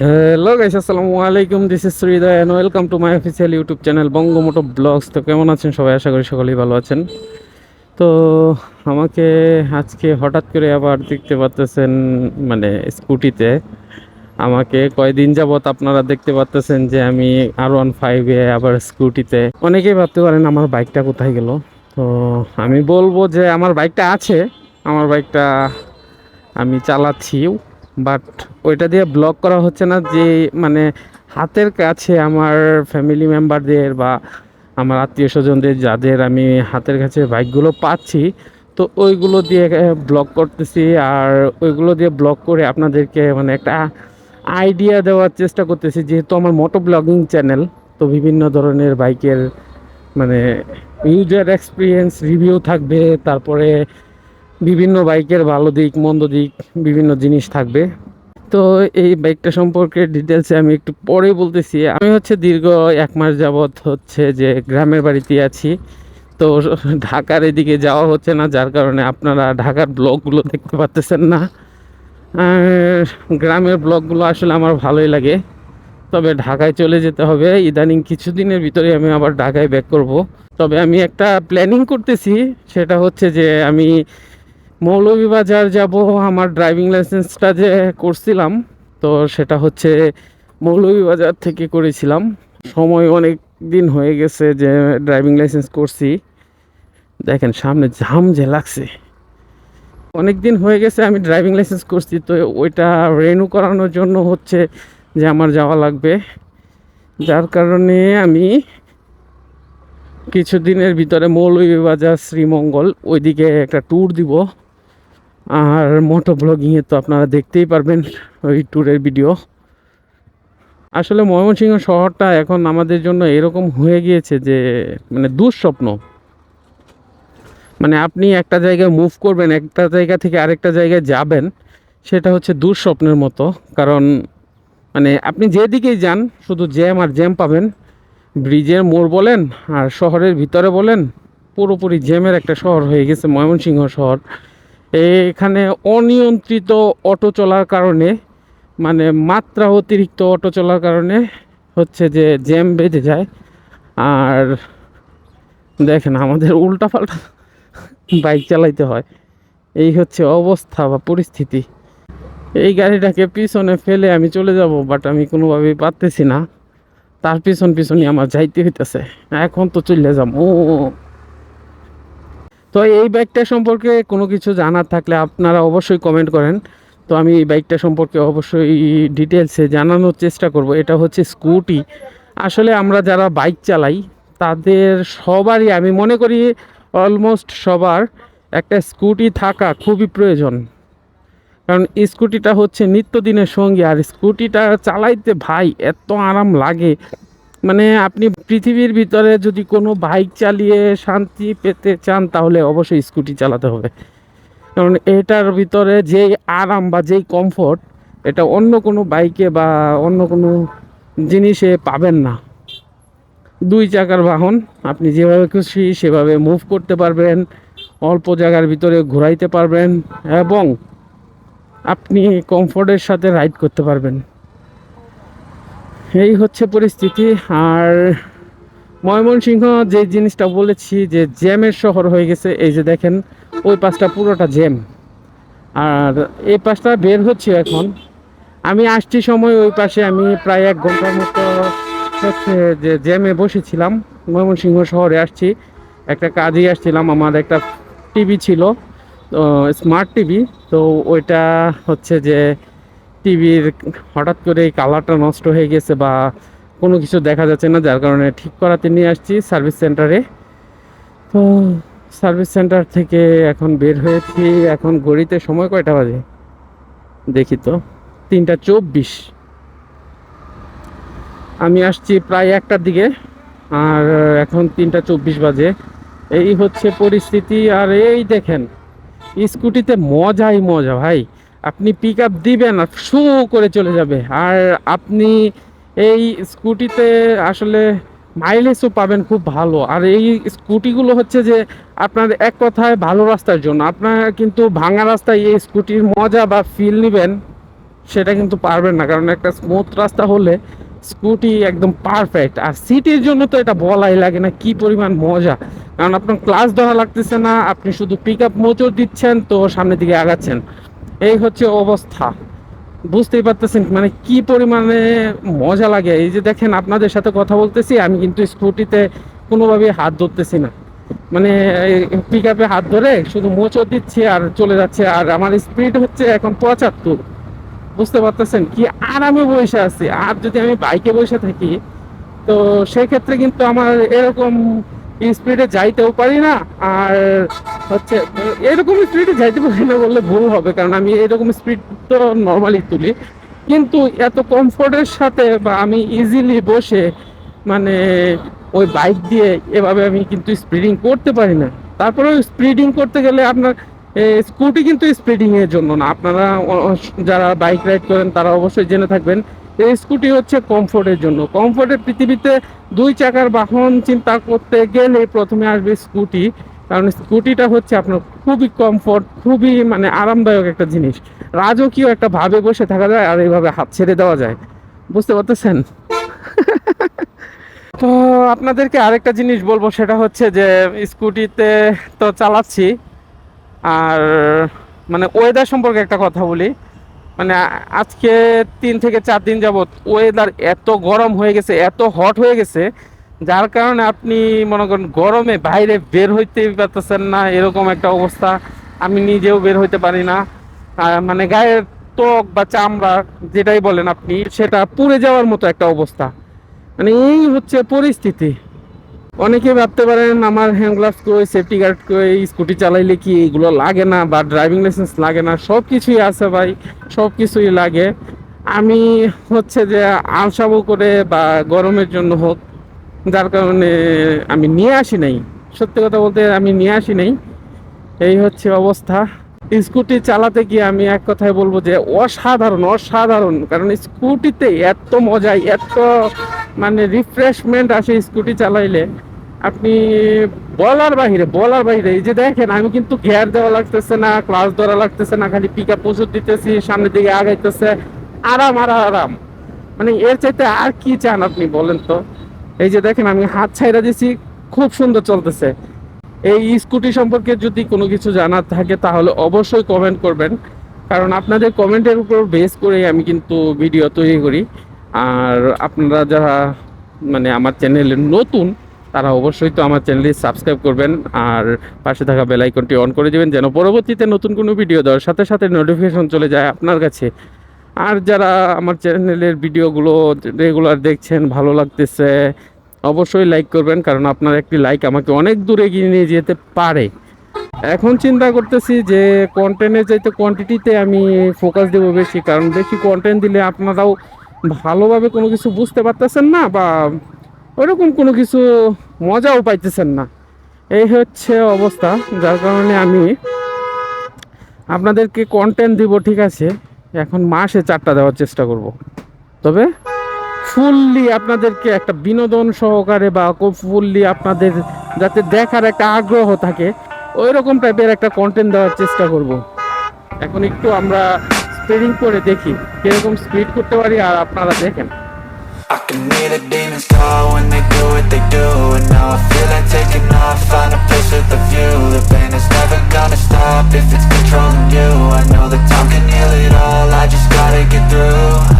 Hello guys আসসালামু আলাইকুম। This is Sridoy and welcome to my official YouTube channel Bongomoto vlogs তো কেমন আছেন সবাই? আশা করি সকলেই ভালো আছেন। তো আমাকে আজকে হঠাৎ করে আবার দেখতে পাচ্তেছেন মানে স্কুটিতে। আমাকে কয়দিন যাবত আপনারা দেখতে পাচ্তেছেন যে আমি আর ওয়ান ফাইভে আবার স্কুটিতে। অনেকেই ভাবতে পারেন আমার বাইকটা কোথায় গেল। তো আমি বলব যে আমার বাইকটা আছে। আমার বাইকটা আমি চালাচ্ছিও। বাট ওইটা দিয়ে ব্লক করা হচ্ছে না যে মানে হাতের কাছে আমার ফ্যামিলি মেম্বারদের বা আমার আত্মীয় স্বজনদের যাদের আমি হাতের কাছে বাইকগুলো পাচ্ছি, তো ওইগুলো দিয়ে ব্লক করতেছি। আর ওইগুলো দিয়ে ব্লক করে আপনাদেরকে মানে একটা আইডিয়া দেওয়ার চেষ্টা করতেছি। যেহেতু আমার মোটো ব্লগিং চ্যানেল তো বিভিন্ন ধরনের বাইকের মানে ইউজার এক্সপিরিয়েন্স রিভিউ থাকবে। তারপরে বিভিন্ন বাইকের ভালো দিক, মন্দ দিক, বিভিন্ন জিনিস থাকবে। তো এই বাইকটা সম্পর্কে ডিটেলসে আমি একটু পরে বলতেছি। আমি হচ্ছে দীর্ঘ এক মাস যাবৎ হচ্ছে যে গ্রামের বাড়িতে আছি। তো ঢাকার এদিকে যাওয়া হচ্ছে না, যার কারণে আপনারা ঢাকার ব্লগগুলো দেখতে পাচ্তেছেন না। গ্রামের ব্লগগুলো আসলে আমার ভালোই লাগে। তবে ঢাকায় চলে যেতে হবে। ইদানিং কিছুদিনের ভিতরে আমি আবার ঢাকায় ব্যাক করব। তবে আমি একটা প্ল্যানিং করতেছি। সেটা হচ্ছে যে আমি মৌলভীবাজার যাব, আমার ড্রাইভিং লাইসেন্সটা যে করছিলাম, তো সেটা হচ্ছে মৌলভীবাজার থেকে করেছিলাম। সময় অনেক দিন হয়ে গেছে যে ড্রাইভিং লাইসেন্স করছি। দেখেন, সামনে জাম যে লাগছে। অনেক দিন হয়ে গেছে আমি ড্রাইভিং লাইসেন্স করছি, তো ওইটা রেনু করানোর জন্য হচ্ছে যে আমার যাওয়া লাগবে। যার কারণে আমি কিছুদিনের ভিতরে মৌলভীবাজার শ্রীমঙ্গল ওইদিকে একটা ট্যুর দিব। আর মোটো ব্লগিংয়ে তো আপনারা দেখতেই পারবেন ওই ট্যুরের ভিডিও আসলে ময়মনসিংহ শহরটা এখন আমাদের জন্য এরকম হয়ে গিয়েছে যে মানে দুঃস্বপ্ন। মানে আপনি একটা জায়গায় মুভ করবেন, একটা জায়গা থেকে আরেকটা জায়গায় যাবেন, সেটা হচ্ছে দুঃস্বপ্নের মতো। কারণ মানে আপনি যেদিকেই যান, শুধু জ্যাম আর জ্যাম পাবেন। ব্রিজের মোড় বলেন আর শহরের ভিতরে বলেন, পুরোপুরি জ্যামের একটা শহর হয়ে গেছে ময়মনসিংহ শহর। এখানে অনিয়ন্ত্রিত অটো চলার কারণে মানে মাত্রা অতিরিক্ত অটো চলার কারণে হচ্ছে যে জ্যাম বেঁধে যায়। আর দেখেন আমাদের উল্টাপাল্টা বাইক চালাইতে হয়। এই হচ্ছে অবস্থা বা পরিস্থিতি। এই গাড়িটাকে পিছনে ফেলে আমি চলে যাব বাট আমি কোনোভাবেই পারতেছি না। তার পিছন পিছনই আমার যাইতে হইতেছে। এখন তো চলে যাব। তো এই বাইকটা সম্পর্কে কোনো কিছু জানার থাকলে আপনারা অবশ্যই কমেন্ট করেন। তো আমি এই বাইকটা সম্পর্কে অবশ্যই ডিটেলসে জানানোর চেষ্টা করব। এটা হচ্ছে স্কুটি আসলে আমরা যারা বাইক চালাই, তাদের সবারই আমি মনে করি অলমোস্ট সবার একটা স্কুটি থাকা খুবই প্রয়োজন। কারণ স্কুটিটা হচ্ছে নিত্যদিনের সঙ্গী, আর স্কুটিটা চালাইতে ভাই এত আরাম লাগে। মানে আপনি পৃথিবীর ভিতরে যদি কোনো বাইক চালিয়ে শান্তি পেতে চান, তাহলে অবশ্যই স্কুটি চালাতে হবে। কারণ এটার ভিতরে যেই আরাম বা যেই কমফোর্ট, এটা অন্য কোনো বাইকে বা অন্য কোনো জিনিসে পাবেন না। দুই চাকার বাহন, আপনি যেভাবে খুশি সেভাবে মুভ করতে পারবেন, অল্প জায়গার ভিতরে ঘোরাইতে পারবেন এবং আপনি কমফোর্টের সাথে রাইড করতে পারবেন। এই হচ্ছে পরিস্থিতি। আর ময়মনসিংহ যে জিনিসটা বলেছি যে জ্যামের শহর হয়ে গেছে, এই যে দেখেন, ওই পাশটা পুরোটা জ্যাম। আর এই পাশটা বের হচ্ছে এখন। আমি আসছি সময় ওই পাশে, আমি প্রায় এক ঘণ্টার মতো হচ্ছে যে জ্যামে বসেছিলাম। ময়মনসিংহ শহরে আসছি। একটা কাজেই আসছিলাম, আমার একটা টিভি ছিল স্মার্ট টিভি। তো ওইটা হচ্ছে যে টিভির হঠাৎ করে এই কালারটা নষ্ট হয়ে গেছে বা কোনো কিছু দেখা যাচ্ছে না, যার কারণে ঠিক করাতে নিয়ে আসছি সার্ভিস সেন্টারে। তো সার্ভিস সেন্টার থেকে এখন বের হয়েছি, এখন ঘড়িতে সময় কয়টা বাজে? দেখি তো, তিনটা চব্বিশ। আমি আসছি প্রায় একটার দিকে, আর এখন তিনটা চব্বিশ বাজে। এই হচ্ছে পরিস্থিতি, আর এই দেখেন, স্কুটিতে মজাই মজা ভাই। আপনি পিক আপ দিবেন আর শু করে চলে যাবে। আর আপনি এই স্কুটিতে আসলে মাইলেজও পাবেন খুব ভালো। আর এই স্কুটিগুলো হচ্ছে যে আপনার এক কথায় ভালো রাস্তার জন্য। আপনার কিন্তু ভাঙা রাস্তায় এই স্কুটির মজা বা ফিল নেবেন, সেটা কিন্তু পারবেন না। কারণ একটা স্মুথ রাস্তা হলে স্কুটি একদম পারফেক্ট আর সিটির জন্য তো এটা বলাই লাগে না, কি পরিমাণ মজা। কারণ আপনার ক্লাস ধরা লাগতেছে না, আপনি শুধু পিক আপ মোচর দিচ্ছেন, তো সামনের দিকে আগাচ্ছেন। এই হচ্ছে অবস্থা। বুঝতেই পারতেছেন মানে কি পরিমাণে মজা লাগে। এই যে দেখেন আপনাদের সাথে কথা বলতেছি, আমি কিন্তু স্কুটিতে কোনোভাবেই হাত ধরতেছি না। মানে পিক আপে হাত ধরে শুধু মোচর দিচ্ছি আর চলে যাচ্ছে। আর আমার স্পিড হচ্ছে এখন পঁচাত্তর। বুঝতে পারতেছেন? কি আরামে বসে আছি। আর যদি আমি বাইকে বসে থাকি, তো সেক্ষেত্রে কিন্তু আমার এরকম স্পিডে যাইতেও পারি না, আর হচ্ছে, এরকম স্পিডে যাইতে পারি না বললে ভুল হবে, কারণ আমি এরকম স্পিড তো নর্মালি তুলি। কিন্তু এত কমফোর্টের সাথে বা আমি ইজিলি বসে মানে ওই বাইক দিয়ে এভাবে আমি কিন্তু স্পিডিং করতে পারি না। তারপরে স্পিডিং করতে গেলে আপনার স্কুটি কিন্তু স্পিডিংয়ের জন্য না। আপনারা যারা বাইক রাইড করেন তারা অবশ্যই জেনে থাকবেন। এই স্কুটি হচ্ছে কমফোর্টের জন্য। কমফোর্টের পৃথিবীতে দুই চাকার বাহন চিন্তা করতে গেলে প্রথমে আসবে স্কুটি, কারণ স্কুটিটা হচ্ছে আপনার খুবই কমফোর্ট, খুবই মানে আরামদায়ক একটা জিনিস। রাজকীয় একটা ভাবে বসে থাকা যায় আর এইভাবে হাত ছেড়ে দেওয়া যায়। বুঝতে পারতেছেন? তো আপনাদেরকে আরেকটা জিনিস বলব, সেটা হচ্ছে যে স্কুটিতে তো চালাচ্ছি। আর মানে ওয়েদার সম্পর্কে একটা কথা বলি। মানে আজকে তিন থেকে চার দিন যাবৎ ওয়েদার এত গরম হয়ে গেছে, এত হট হয়ে গেছে, যার কারণে আপনি মনে করেন গরমে বাইরে বের হইতে পারতেছেন না, এরকম একটা অবস্থা। আমি নিজেও বের হইতে পারি না। মানে গায়ের ত্বক বা চামড়া যেটাই বলেন আপনি, সেটা পুড়ে যাওয়ার মতো একটা অবস্থা। মানে এই হচ্ছে পরিস্থিতি। অনেকে ভাবতে পারেন আমার হ্যান্ড গ্লাভস কই সেফটি গার্ড কই স্কুটি চালাইলে কি এগুলো লাগে না বা ড্রাইভিং লাইসেন্স লাগে না? সব কিছুই আছে ভাই সব কিছুই লাগে। আমি হচ্ছে যে আলসাবো করে বা গরমের জন্য হোক, যার কারণে আমি নিয়ে আসি নাই। সত্যি কথা বলতে আমি নিয়ে আসি নাই। এই হচ্ছে অবস্থা। স্কুটি চালাতে গিয়ে আমি এক কথায় বলব যে অসাধারণ অসাধারণ। কারণ স্কুটিতে এত মজা, এত মানে রিফ্রেশমেন্ট আসে স্কুটি চালাইলে। আপনি বলার বাহিরে বলার বাহিরে, এই যে দেখেন, আমি কিন্তু গিয়ার দেওয়া লাগতেছে না, ক্লাস ধরা লাগতেছে না, খালি পিক আপ প্রচুর দিতেছি, সামনের দিকে আগাইতেছে, আরাম আর আরাম। মানে এর চাইতে আর কি চান আপনি বলেন তো? এই যে দেখেন, আমি হাত ছাইরা দিছি, খুব সুন্দর চলতেছে। এই স্কুটি সম্পর্কে যদি কোনো কিছু জানার থাকে, তাহলে অবশ্যই কমেন্ট করবেন। কারণ আপনাদের কমেন্টের উপর বেস করে আমি কিন্তু ভিডিও তৈরি করি। আর আপনারা যারা মানে আমার চ্যানেলে নতুন, তারা অবশ্যই তো আমার চ্যানেলে সাবস্ক্রাইব করবেন। আর পাশে থাকা বেল আইকনটি অন করে দেবেন, যেন পরবর্তীতে নতুন কোনো ভিডিও দেওয়ার সাথে সাথে নোটিফিকেশন চলে যায় আপনার কাছে। আর যারা আমার চ্যানেলের ভিডিওগুলো রেগুলার দেখছেন, ভালো লাগতেছে অবশ্যই লাইক করবেন, কারণ আপনার একটি লাইক আমাকে অনেক দূরে এগিয়ে নিয়ে যেতে পারে। এখন চিন্তা করতেছি যে কন্টেন্টের চাইতে কোয়ান্টিটিতে আমি ফোকাস দেবো বেশি, কারণ বেশি কন্টেন্ট দিলে আপনারাও ভালোভাবে কোনো কিছু বুঝতে পারতেছেন না বা ওরকম কোনো কিছু মজাও পাইতেছেন না। এই হচ্ছে অবস্থা, যার কারণে আমি আপনাদেরকে কন্টেন্ট দিব, ঠিক আছে? এখন মাসে চারটা দেওয়ার চেষ্টা করব। তবে ফুললি আপনাদেরকে একটা বিনোদন সহকারে বা ফুললি আপনাদের যাতে দেখার একটা আগ্রহ থাকে ওই রকম টাইপের একটা কন্টেন্ট দেওয়ার চেষ্টা করব এখন একটু আমরা স্পিডিং করে দেখি কীরকম স্পিড করতে পারি আর আপনারা দেখেন I can hear the demons call when they do what they do And now I feel like taking off, find a place with a view The pain is never gonna stop if it's controlling you I know that time can heal it all, I just gotta get through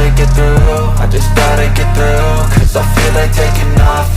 gotta get through, I just gotta get through. Cause I feel like taking off,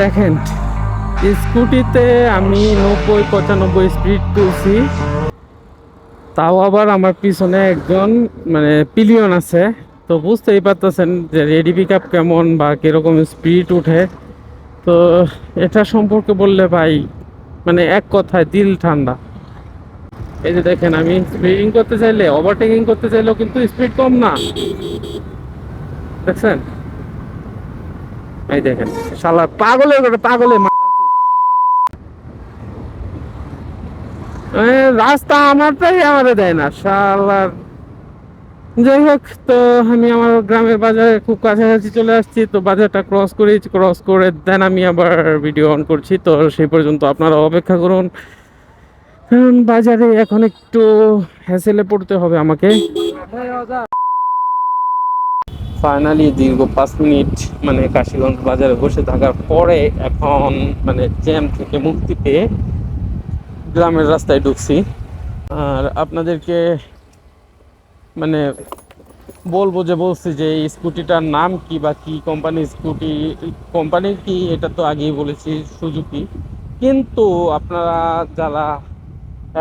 দেখেন, স্কুটিতে আমি নব্বই পঁচানব্বই speed তুলছি। তাও আবার আমার পিছনে একজন মানে পিলিয়ন আছে। তো বুঝতেই পারতেছেন যে রেডি পিক আপ কেমন বা কীরকম স্পিড উঠে। তো এটা সম্পর্কে বললে ভাই মানে এক কথায় দিল ঠান্ডা। এই যে দেখেন, আমি স্পিডিং করতে চাইলে ওভারটেকিং করতে চাইলেও কিন্তু স্পিড কম না। দেখছেন? এই দেখেন, শালা পাগলের করে পাগলে রাস্তা আমারটাই আমারে দেয় না শালার যাই হোক, তো আমি আমার গ্রামের বাজারে খুব কাছাকাছি চলে আসছি, তো বাজারটা ক্রস করেই ক্রস করে দেন আমি আবার ভিডিও অন করছি, তো সেই পর্যন্ত আপনারা অপেক্ষা করুন। বাজারে এখন একটু হ্যাসেলে পড়তে হবে আমাকে। ফাইনালি দীর্ঘ পাঁচ মিনিট মানে কাশীগঞ্জ বাজারে বসে থাকার পরে এখন মানে জ্যাম থেকে মুক্তি পেয়ে গ্রামের রাস্তায় ঢুকছি। আর আপনাদেরকে মানে বলব যে বলছি যে এই স্কুটিটার নাম কি বা কি কোম্পানি স্কুটি কোম্পানি কি এটা তো আগেই বলেছি, সুজুকি। কিন্তু আপনারা যারা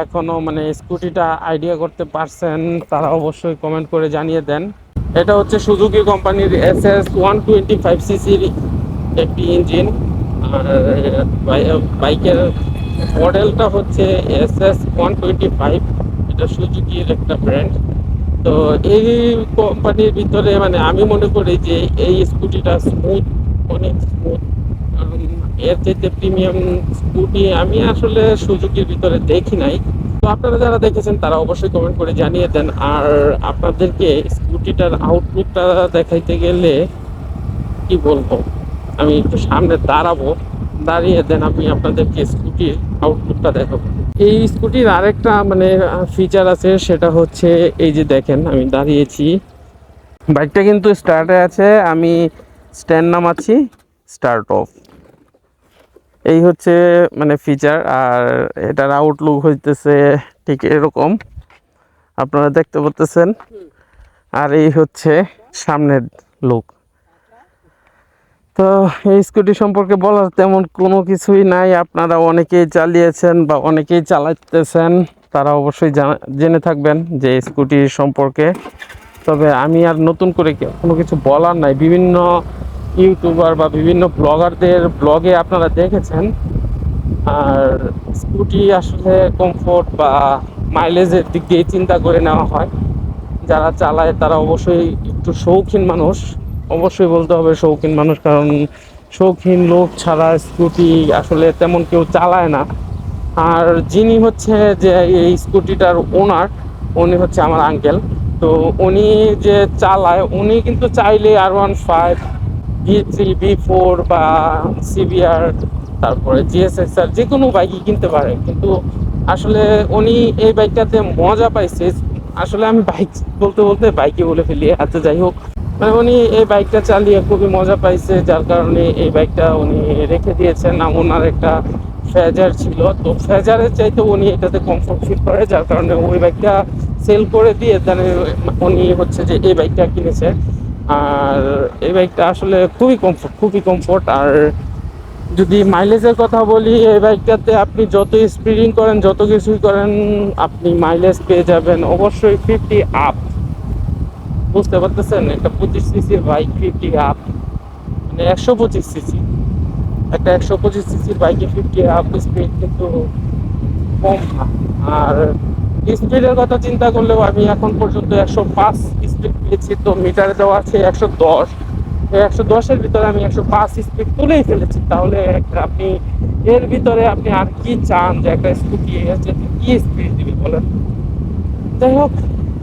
এখনও মানে স্কুটিটা আইডিয়া করতে পারছেন, তারা অবশ্যই কমেন্ট করে জানিয়ে দেন। এটা হচ্ছে সুজুকি কোম্পানির S S one twenty five সিসির একটি ইঞ্জিন। আর বাইকের মডেলটা হচ্ছে S S one twenty five, এটা সুজুকির একটা ব্র্যান্ড তো এই কোম্পানির ভিতরে মানে আমি মনে করি যে এই স্কুটিটা স্মুথ অনেক স্মুথ এর চাইতে প্রিমিয়াম স্কুটি আমি আসলে সুজুকির ভিতরে দেখি নাই। তো আপনারা যারা দেখেছেন, তারা অবশ্যই কমেন্ট করে জানিয়ে দেন। আর আপনাদেরকে স্কুটিটার আউটলুকটা দেখাইতে গেলে কি বলব? আমি একটু সামনে দাঁড়াবো, দাঁড়িয়ে দেন আমি আপনাদেরকে স্কুটির আউটলুকটা দেখাবো। এই স্কুটির আরেকটা মানে ফিচার আছে, সেটা হচ্ছে এই যে দেখেন, আমি দাঁড়িয়েছি। বাইকটা কিন্তু স্টার্টে আছে, আমি স্ট্যান্ড নামাচ্ছি স্টার্ট অফ এই হচ্ছে মানে ফিচার আর এটার আউটলুক হইতেছে ঠিক এরকম। আপনারা দেখতে পাচ্ছেন আর এই হচ্ছে সামনের লুক তো এই স্কুটি সম্পর্কে বলার তেমন কোনো কিছুই নাই। আপনারা অনেকেই চালিয়েছেন বা অনেকেই চালাতেছেন তারা অবশ্যই জানা- থাকবেন যে স্কুটি সম্পর্কে। তবে আমি আর নতুন করে কোনো কিছু বলার নাই। বিভিন্ন ইউটিউবার বা বিভিন্ন ব্লগারদের ব্লগে আপনারা দেখেছেন। আর স্কুটি আসলে কমফোর্ট বা মাইলেজের দিক দিয়ে চিন্তা করে নেওয়া হয়। যারা চালায় তারা অবশ্যই একটু শৌখিন মানুষ। অবশ্যই বলতে হবে শৌখিন মানুষ, কারণ শৌখিন লোক ছাড়া স্কুটি আসলে তেমন কেউ চালায় না। আর যিনি হচ্ছে যে এই স্কুটিটার ওনার উনি হচ্ছে আমার আঙ্কেল তো উনি যে চালায়, উনি কিন্তু চাইলে R one five B three B four বা সিবিআর তারপরে জিএসএসআর যে কোনো বাইকই কিনতে পারে। কিন্তু আসলে উনি এই বাইকটাতে মজা পাইছে। আসলে আমি বাইক বলতে বলতে বাইকে বলে ফেলি। আচ্ছা যাই হোক। মানে উনি এই বাইকটা চালিয়ে খুবই মজা পাইছে। যার কারণে এই বাইকটা উনি রেখে দিয়েছেন। আর ওনার একটা ফেজার ছিল। তো ফেজারের চাইতে উনি এটাতে কমফোর্ট ফিল করে। যার কারণে ওই বাইকটা সেল করে দিয়ে দেন উনি হচ্ছে যে এই বাইকটা কিনেছে। আর এই বাইকটা আসলে খুবই কমফোর্ট খুবই কমফোর্ট আর যদি মাইলেজের কথা বলি, এই বাইকটাতে আপনি যত স্পিডিং করেন, যত কিছুই করেন, আপনি মাইলেজ পেয়ে যাবেন অবশ্যই ফিফটি আপ বুঝতে পারতেছেন? একটা পঁচিশ সিসির বাইক ফিফটি আপ মানে একশো পঁচিশ সিসি একটা একশো পঁচিশ সিসির বাইকে ফিফটি আপ স্পিড কিন্তু কম না। আর স্পিডের কথা চিন্তা করলেও আমি এখন পর্যন্ত একশো পাঁচ স্পিড পেয়েছি, তো মিটারে দেওয়া আছে একশো দশ। একশো দশের ভিতরে আমি একশো পাঁচ স্পিড তুলেই ফেলেছি। তাহলে আপনি, এর ভিতরে আপনি আর কি চান যে একটা স্কুটি কি স্পিড দিবি বলেন? যাই হোক,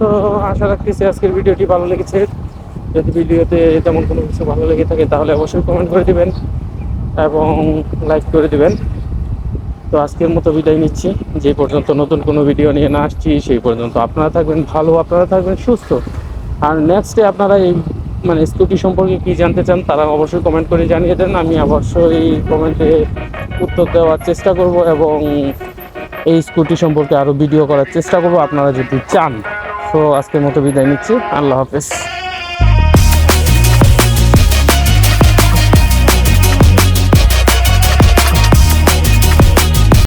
তো আশা রাখতেছি আজকের ভিডিওটি ভালো লেগেছে। যদি ভিডিওতে তেমন কোনো কিছু ভালো লেগে থাকে, তাহলে অবশ্যই কমেন্ট করে দিবেন এবং লাইক করে দিবেন। তো আজকের মতো বিদায় নিচ্ছি। যে পর্যন্ত নতুন কোনো ভিডিও নিয়ে না আসছি, সেই পর্যন্ত আপনারা থাকবেন ভালো, আপনারা থাকবেন সুস্থ। আর নেক্সটে আপনারা এই মানে স্কুটি সম্পর্কে কি জানতে চান, তারা অবশ্যই কমেন্ট করে জানিয়ে দেন। আমি অবশ্যই কমেন্টে উত্তর দেওয়ার চেষ্টা করব এবং এই স্কুটি সম্পর্কে আরও ভিডিও করার চেষ্টা করব, আপনারা যদি চান। তো আজকের মতো বিদায় নিচ্ছি। আল্লাহ হাফেজ।